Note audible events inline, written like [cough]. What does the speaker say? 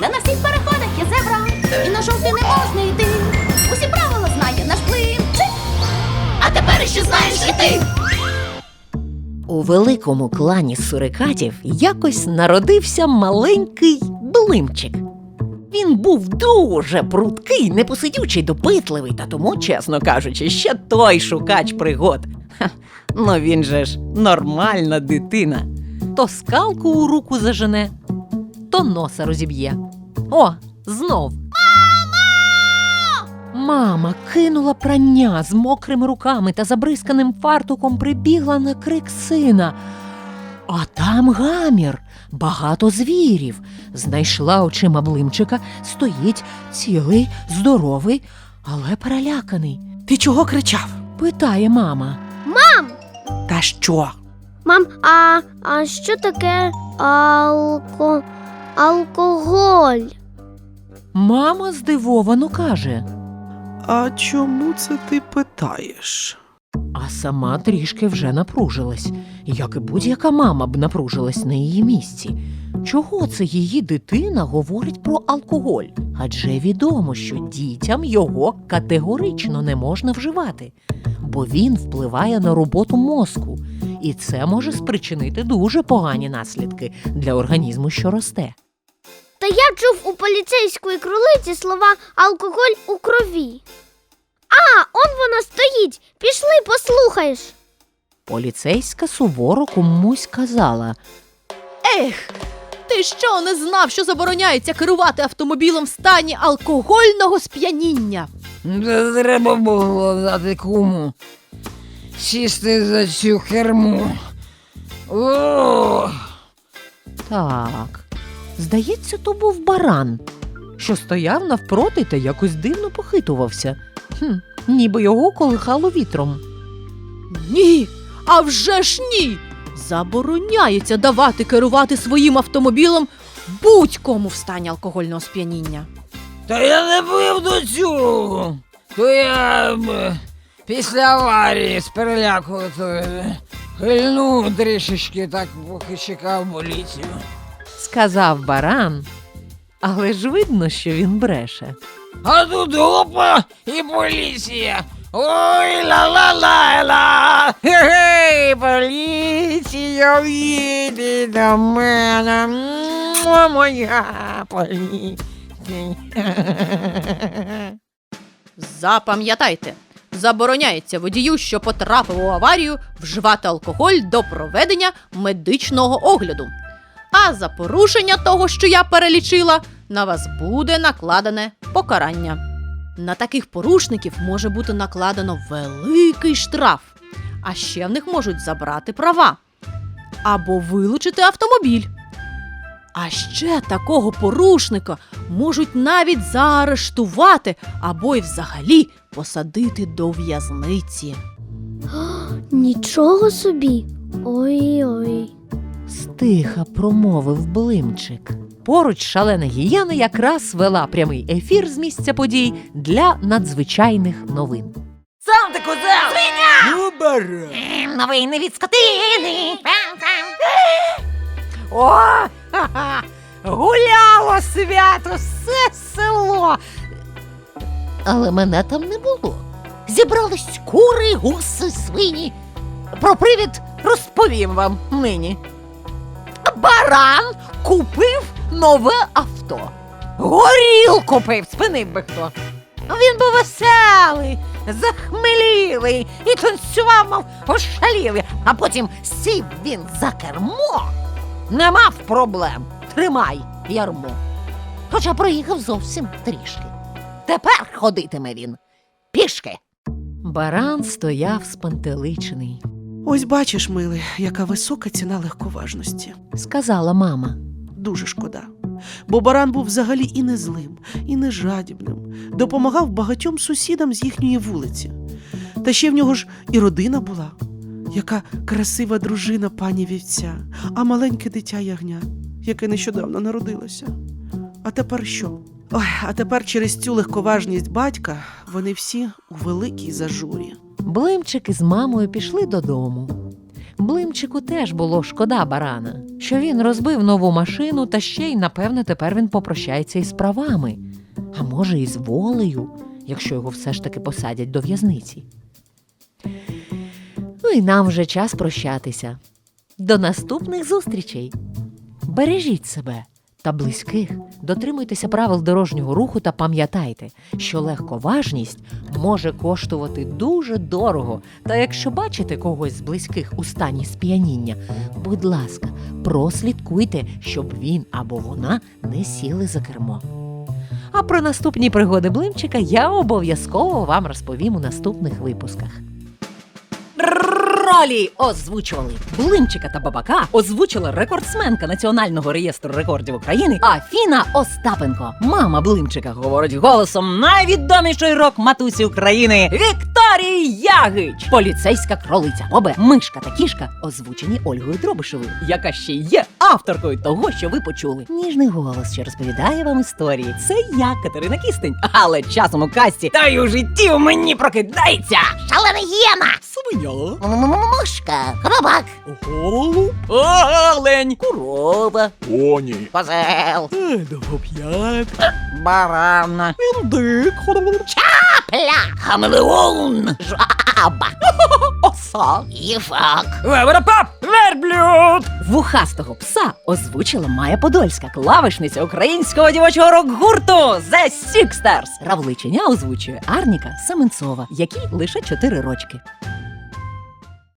де на всіх переходах є зебра, і на жовтий не можна йти. Усі правила знає наш блинчик. А тепер ще знаєш і ти. У великому клані сурикатів якось народився маленький блимчик. Він був дуже пруткий, непосидючий, допитливий, та тому, чесно кажучи, ще той шукач пригод. Ха, ну він же ж нормальна дитина. То скалку у руку зажене, то носа розіб'є. О, знов. Мама кинула прання з мокрими руками та забризканим фартуком прибігла на крик сина. А там гамір, багато звірів. Знайшла очима блимчика, стоїть цілий, здоровий, але переляканий. Ти чого кричав? Питає мама. Мам! Та що? Мам, а, а що таке алко... алкоголь? Мама здивовано каже, А чому це ти питаєш? а сама трішки вже напружилась, як і будь-яка мама б напружилась на її місці. Чого це її дитина говорить про алкоголь? Адже відомо, що дітям його категорично не можна вживати, бо він впливає на роботу мозку, і це може спричинити дуже погані наслідки для організму, що росте. Та я чув у поліцейської кролиці слова алкоголь у крові. А, он вона стоїть. Пішли, послухаєш. Поліцейська суворо комусь казала. Ех, ти що не знав, що забороняється керувати автомобілем в стані алкогольного сп'яніння? Та треба було дати куму. Сісти за цю керму. О! Так, здається, то був баран, що стояв навпроти та якось дивно похитувався. Хм, ніби його колихало вітром. Ні, а вже ж ні. Забороняється давати керувати своїм автомобілем будь-кому в стані алкогольного сп'яніння. Та я не пив до цього. То я м, після аварії з переляку то е, гильнув трішечки, так поки чекав поліцію. Сказав баран, але ж видно, що він бреше. А тут опа і поліція. Ой ла-ла-ла-ла. Гей, поліція, їде до мене. Моя поліція. Запам'ятайте, забороняється водію, що потрапив у аварію, вживати алкоголь до проведення медичного огляду. А за порушення того, що я перелічила, на вас буде накладене покарання. На таких порушників може бути накладено великий штраф, а ще в них можуть забрати права або вилучити автомобіль. А ще такого порушника можуть навіть заарештувати або й взагалі посадити до в'язниці. Нічого собі. Ой-ой. Стиха промовив блимчик. Поруч шалена гієна якраз вела прямий ефір з місця подій для надзвичайних новин. Сам ти козел! Свиня! Ну, баран! Новини від скотини. О, ха-ха, [laughs] гуляло свято все село. Але мене там не було. Зібрались кури, гуси, свині. Про привід розповім вам нині. Баран купив нове авто. Горіл купив, спинив би хто. Він був веселий, захмелілий і танцював, мов ошалілий, а потім сів він за кермо. Не мав проблем. Тримай ярмо. Хоча проїхав зовсім трішки. Тепер ходитиме він пішки. Баран стояв спантеличений, Ось бачиш, милий, яка висока ціна легковажності. сказала мама. Дуже шкода. Бо баран був взагалі і не злим, і не жадібним, допомагав багатьом сусідам з їхньої вулиці. Та ще в нього ж і родина була. Яка красива дружина пані вівця, а маленьке дитя ягня, яке нещодавно народилося. А тепер що? Ой, а тепер через цю легковажність батька вони всі у великій зажурі. Блимчик із мамою пішли додому. Блимчику теж було шкода барана, що він розбив нову машину, та ще й, напевне, тепер він попрощається із правами, а може, і з волею, якщо його все ж таки посадять до в'язниці. Ну і нам вже час прощатися. До наступних зустрічей. Бережіть себе та близьких, дотримуйтеся правил дорожнього руху та пам'ятайте, що легковажність може коштувати дуже дорого. Та якщо бачите когось з близьких у стані сп'яніння, будь ласка, прослідкуйте, щоб він або вона не сіли за кермо. А про наступні пригоди Блимчика я обов'язково вам розповім у наступних випусках. Ролі озвучували Блимчика та Бабака озвучила рекордсменка Національного реєстру рекордів України Афіна Остапенко. Мама Блимчика говорить голосом найвідомішої рок-матусі України Вікторії Ягич. Поліцейська кролиця Бобе, мишка та кішка озвучені Ольгою Дробишевою, яка ще є авторкою того, що ви почули. Ніжний голос, що розповідає вам історії. Це я, Катерина Кістень. Але часом у касті та й у житті у мені прокидається Шалена гієна! Свиня. Мушка, хробак, Голуб, олень, корова, Поні. козел, довгоп'ят, Барана. індик, пля, хамелеон, жаба, оса. їфак. Вебрапап! Верблюд! Вухастого пса озвучила Майя Подольська, клавишниця українського дівочого рок-гурту The Sixters. Равличеня озвучує Арніка Семенцова, якій лише 4 рочки.